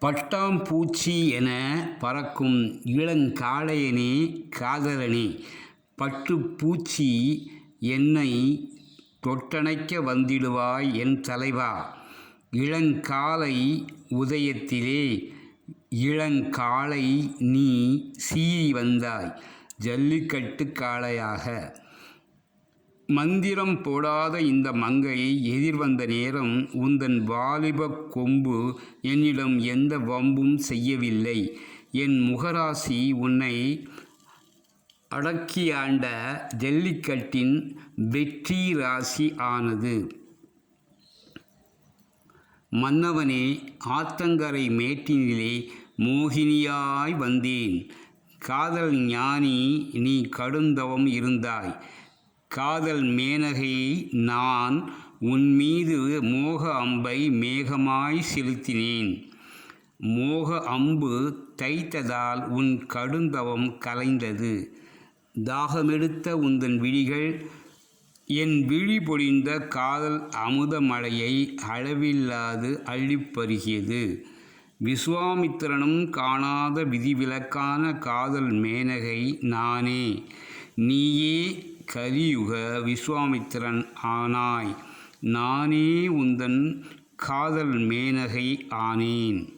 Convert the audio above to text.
பட்டாம்பூச்சி என பறக்கும் இளங்காளையனே காதலனே பட்டுப்பூச்சி என்னை தொட்டணைக்க வந்திடுவாய் என் தலைவா. இளங்காலை உதயத்திலே இளங்காலை நீ சீறி வந்தாய். ஜல்லிக்கட்டு காளையாக மந்திரம் போடாத இந்த மங்கை எதிர்வந்த நேரம் உந்தன் வாலிபக் கொம்பு என்னிடம் எந்த வம்பும் செய்யவில்லை. என் முகராசி உன்னை அடக்கியாண்ட ஜல்லிக்கட்டின் வெற்றி ராசி ஆனது. மன்னவனே ஆத்தங்கரை மேட்டினிலே மோகினியாய் வந்தேன். காதல் ஞானி நீ கடுந்தவம் இருந்தாய். காதல் மேனகையை நான் உன் மீது மோக அம்பை மேகமாய் செலுத்தினேன். மோக அம்பு தைத்ததால் உன் கடுந்தவம் கலைந்தது. தாகமெடுத்த உந்தன் விழிகள் என் விழி பொழிந்த காதல் அமுத மழையை அளவில்லாது அள்ளிப்பருகியது. விஸ்வாமித்திரனும் காணாத விதிவிலக்கான காதல் மேனகை நானே. நீயே கலியுக விஸ்வாமித்திரன் ஆனாய் நானே உந்தன் காதல் மேனகை ஆனேன்.